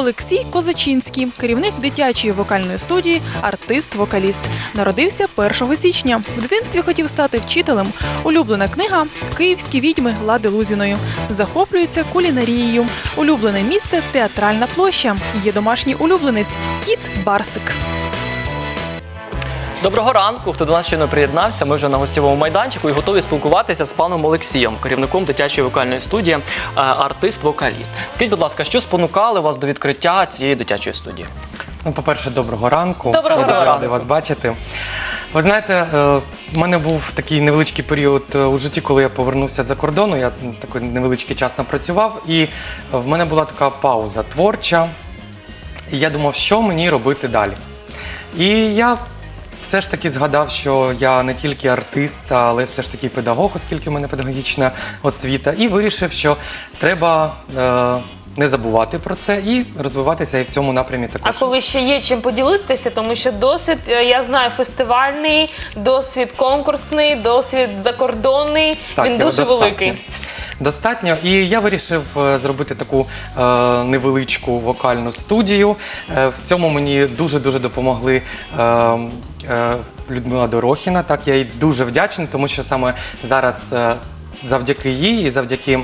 Олексій Козачинський, керівник дитячої вокальної студії, артист-вокаліст. Народився 1 січня. В дитинстві хотів стати вчителем. Улюблена книга Київські відьми Лади Лузіної. Захоплюється кулінарією. Улюблене місце театральна площа. Є домашній улюбленець кіт Барсик. Доброго ранку. Хто до нас щойно приєднався? Ми вже на гостєвому майданчику і готові спілкуватися з паном Олексієм, керівником дитячої вокальної студії, е, артист-вокаліст. Скажіть, будь ласка, що спонукали вас до відкриття цієї дитячої студії? Ну, по-перше, доброго ранку. Доброго Я дуже ранку. радий вас бачити. Ви знаєте, е, в мене був такий невеличкий період е, у житті, коли я повернувся за кордону. Я такий невеличкий час напрацював, і в мене була така пауза творча. І я думав, що мені робити далі. І я все ж таки згадав, що я не тільки артист, але все ж таки педагог, оскільки в мене педагогічна освіта, і вирішив, що треба е, не забувати про це і розвиватися і в цьому напрямі А коли ще є чим поділитися, тому що досвід, е, я знаю, фестивальний, досвід конкурсний, досвід закордонний, він дуже достатньо. великий. Достатньо. І я вирішив е, зробити таку е, невеличку вокальну студію. Е, в цьому мені дуже-дуже допомогли. Людмила Дорохіна, так я їй дуже вдячний, тому що саме зараз завдяки їй і завдяки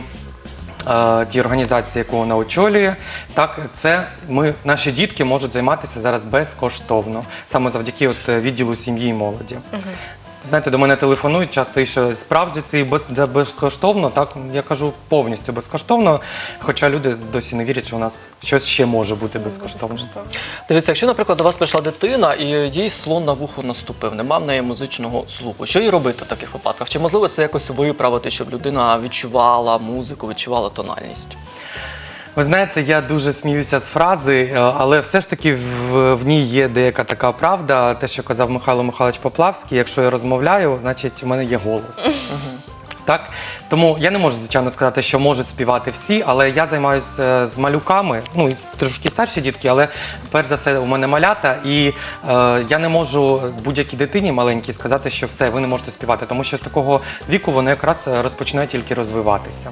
е, тій організації, яку вона очолює, так це ми, наші дітки можуть займатися зараз безкоштовно, саме завдяки от відділу сім'ї і молоді. Знаєте, до мене телефонують часто, і що справді це і без, це безкоштовно, так я кажу повністю безкоштовно. Хоча люди досі не вірять, що у нас щось ще може бути безкоштовно. Дивіться, якщо, наприклад, до вас прийшла дитина і їй слон на вухо наступив, нема в неї музичного слуху. Що їй робити в таких випадках? Чи можливо це якось виправити, щоб людина відчувала музику, відчувала тональність? Ви знаєте, я дуже сміюся з фрази, е, але все ж таки в, в ній є деяка така правда. Те, що казав Михайло Михайлович Поплавський, якщо я розмовляю, значить в мене є голос. Так, тому я не можу звичайно сказати, що можуть співати всі, але я займаюся з малюками, ну і трошки старші дітки, але перш за все у мене малята, і е, я не можу будь-якій дитині маленькій сказати, що все, ви не можете співати, тому що з такого віку вони якраз е, розпочинають тільки розвиватися.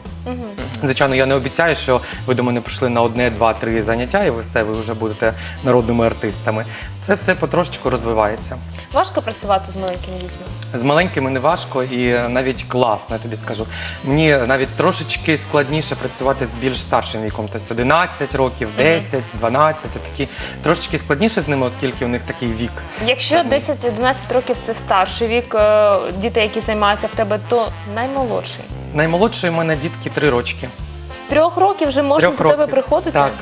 Звичайно, я не обіцяю, що ви до мене прийшли на одне, два, три заняття, і ви все, ви вже будете народними артистами. Це все потрошечку розвивається. Важко працювати з маленькими дітьми. З маленькими не важко і навіть класно, я тобі скажу. Мені навіть трошечки складніше працювати з більш старшим віком, тобто 11 років, 10, 12, такі трошечки складніше з ними, оскільки у них такий вік. Якщо 10-11 років це старший вік е, дітей, які займаються в тебе, то наймолодший. Наймолодший в мене дітки три рочки. З трьох років вже можна Трьох до тебе років. приходити? Так.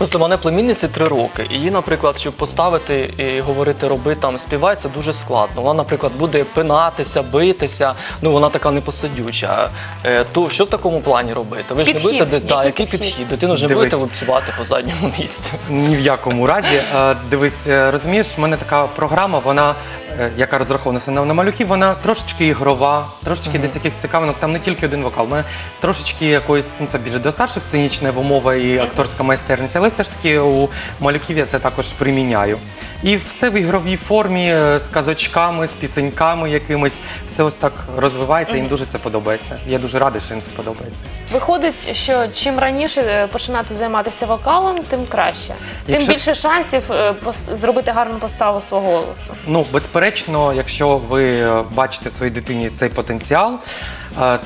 Просто в мене племінниці три роки, і їй, наприклад, щоб поставити і говорити роби там, співай, це дуже складно. Вона, наприклад, буде пинатися, битися. Ну вона така непосидюча. Е, то що в такому плані робити? Ви ж не Підхід. будете да, Який який підхід? підхід? Дитину ж не Дивись. будете випсувати по задньому місці. Ні в якому разі. Е, Дивись, е, розумієш, в мене така програма, вона, е, яка розрахована саме на малюків, вона трошечки ігрова, трошечки десь яких цікавинок. Там не тільки один вокал. У мене трошечки якоїсь, ну це більше до старших сценічна умова і акторська майстерність, але все ж таки у малюків я це також приміняю. І все в ігровій формі, е, з казочками, з пісеньками якимись, все ось так розвивається, їм дуже це подобається. Я дуже радий, що їм це подобається. Виходить, що чим раніше е, починати займатися вокалом, тим краще. Якщо- Тим більше шансів е, зробити гарну поставу свого голосу. Ну, безперечно, якщо ви бачите в своїй дитині цей потенціал,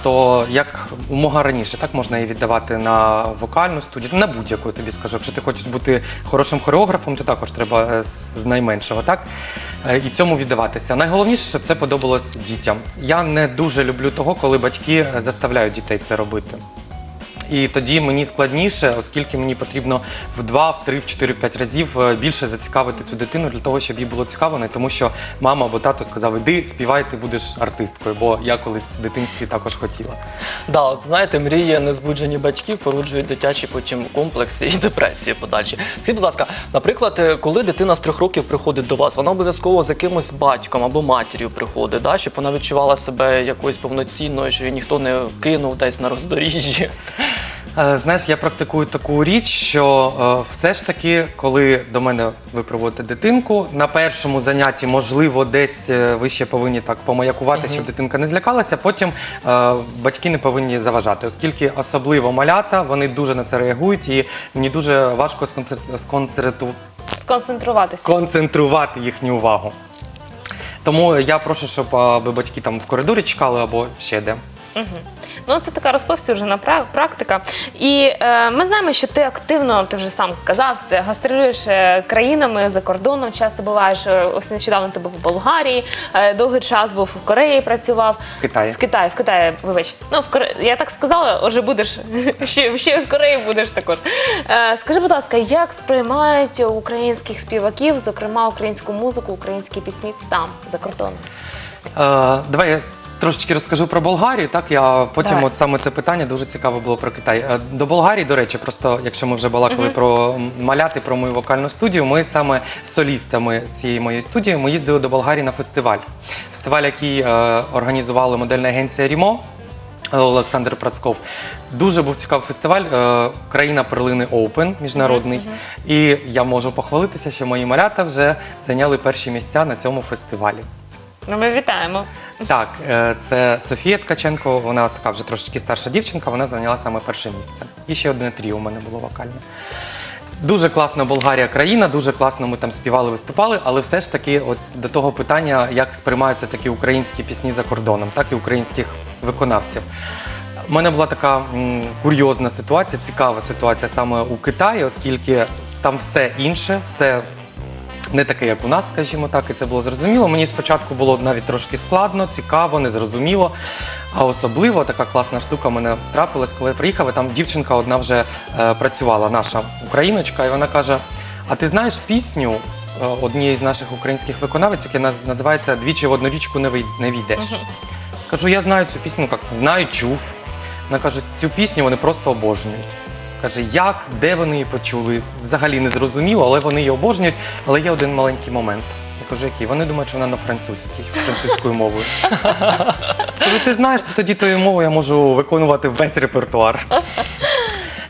то як умога раніше, так можна її віддавати на вокальну студію, на будь-яку тобі скажу. Якщо ти хочеш бути хорошим хореографом, то також треба е, з з найменшого, так? Е, І цьому віддаватися. Найголовніше, щоб це подобалось дітям. Я не дуже люблю того, коли батьки е, заставляють дітей це робити. І тоді мені складніше, оскільки мені потрібно в два, в три, в чотири, в п'ять разів е, більше зацікавити цю дитину для того, щоб їй було цікаво, не тому що мама або тато сказав, іди, співай, ти будеш артисткою, бо я колись в дитинстві також хотіла. Да, от знаєте, мрії незбуджені батьків породжують дитячі потім комплекси і депресії подальші. Скажіть, будь ласка, наприклад, е, коли дитина з трьох років приходить до вас, вона обов'язково з якимось батьком або матір'ю приходить, да, щоб вона відчувала себе якоюсь повноцінною, що її ніхто не кинув десь на роздоріжжі. Е, Знаєш, я практикую таку річ, що е, все ж таки, коли до мене ви приводите дитинку, на першому занятті, можливо, десь е, ви ще повинні так помаякувати, щоб дитинка не злякалася. Потім е, батьки не повинні заважати, оскільки особливо малята, вони дуже на це реагують, і мені дуже важко сконцентр- сконцентру- Сконцентруватися. концентрувати їхню увагу. Тому я прошу, щоб аби батьки там в коридорі чекали або ще де. Ну, це така розповсюджена пра- практика. І е, ми знаємо, що ти активно, ти вже сам казав, це гастролюєш е, країнами за кордоном, часто буваєш. Е, Ось нещодавно ти був в Болгарії, е, довгий час був в Кореї, працював. В Китаї. В Китаї, в Китаї, вибач. Ну, в Коре... я так сказала, отже, будеш ще, ще в Кореї будеш також. Е, скажи, будь ласка, як сприймають українських співаків, зокрема українську музику, українські пісні там, за кордоном? Е, давай я трошечки розкажу про Болгарію. Так я потім, Давай. от саме це питання дуже цікаво було про Китай. Е, до Болгарії, до речі, просто якщо ми вже балакали про маляти, про мою вокальну студію, ми саме з солістами цієї моєї студії ми їздили до Болгарії на фестиваль. Фестиваль, який е, організувала модельна агенція Рімо. Олександр Працков. Дуже був цікавий фестиваль. е, Країна перлини Open міжнародний. І я можу похвалитися, що мої малята вже зайняли перші місця на цьому фестивалі. Ну, ми вітаємо. Так, е, це Софія Ткаченко, вона така вже трошечки старша дівчинка, вона зайняла саме перше місце. І ще одне тріо у мене було вокальне. Дуже класна Болгарія країна, дуже класно ми там співали, виступали, але все ж таки, от до того питання, як сприймаються такі українські пісні за кордоном, так і українських виконавців. У мене була така м, курйозна ситуація, цікава ситуація саме у Китаї, оскільки там все інше, все не таке, як у нас, скажімо так, і це було зрозуміло. Мені спочатку було навіть трошки складно, цікаво, незрозуміло. А особливо така класна штука мене трапилась, коли я приїхав, і там дівчинка одна вже е, працювала, наша україночка, і вона каже: А ти знаєш пісню е, однієї з наших українських виконавець, яка називається Двічі в одну річку не війдеш. Кажу, я знаю цю пісню, як знаю, чув. Вона каже, цю пісню вони просто обожнюють. Каже, як, де вони її почули? Взагалі не зрозуміло, але вони її обожнюють. Але є один маленький момент. Я кажу, який? Вони думають, що вона на французькій, французькою мовою. Кажу, ти знаєш, то тоді тою мовою я можу виконувати весь репертуар.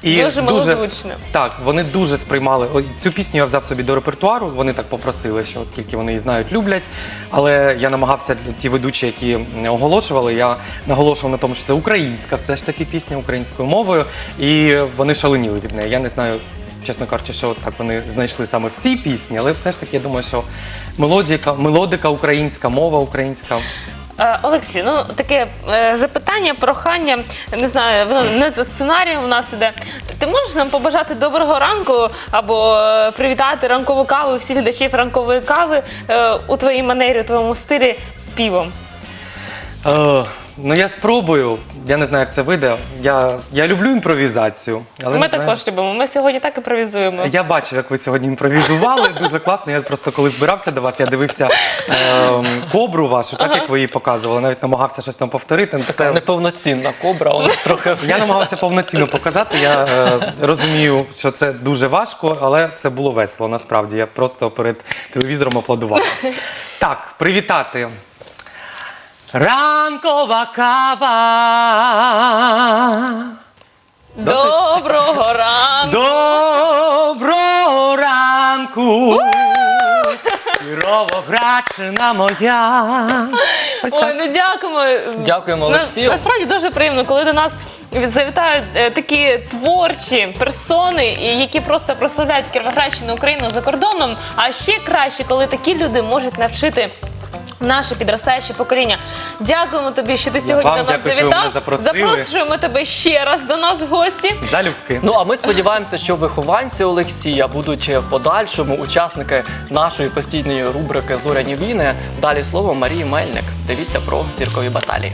Дуже милозвучно. Так, вони дуже сприймали. Ой, Цю пісню я взяв собі до репертуару. Вони так попросили, що оскільки вони її знають, люблять. Але я намагався ті ведучі, які оголошували, я наголошував на тому, що це українська, все ж таки пісня українською мовою, і вони шаленіли від неї. Я не знаю. Чесно кажучи, що так вони знайшли саме в цій пісні, але все ж таки я думаю, що мелодика, мелодика українська, мова українська. Е, Олексій, ну таке е, запитання, прохання, не знаю, воно не за сценарієм у нас іде. Ти можеш нам побажати доброго ранку або е, привітати ранкову каву всіх глядачів ранкової кави е, у твоїй манері, у твоєму стилі співом? Е, ну я спробую. Я не знаю, як це вийде. Я, я люблю імпровізацію, але Ми не знаю. також любимо. Ми сьогодні так імпровізуємо. Я бачив, як ви сьогодні імпровізували. Дуже класно. Я просто коли збирався до вас, я дивився ем, кобру вашу, так як ви її показували. Навіть намагався щось там повторити. Ну, Це Це неповноцінна кобра, у нас трохи. я намагався повноцінно показати. Я е, розумію, що це дуже важко, але це було весело. Насправді я просто перед телевізором аплодував. Так, привітати. Ранкова кава. Доброго ранку! Доброго ранку! Кіровоградщина моя. Ось Ой, ну дякуємо. Дякуємо, На- Олексію. Насправді дуже приємно, коли до нас завітають е, такі творчі персони, і які просто прославляють Кіровоградщину Україну за кордоном. А ще краще, коли такі люди можуть навчити. Наше підростаюче покоління. Дякуємо тобі, що ти сьогодні вам до нас дякую, що ви завітав. мене запросили. Запрошуємо тебе ще раз до нас в гості. Залюбки. Ну а ми сподіваємося, що вихованці Олексія будуть в подальшому учасники нашої постійної рубрики Зоряні війни. Далі слово Марії Мельник. Дивіться про зіркові баталії.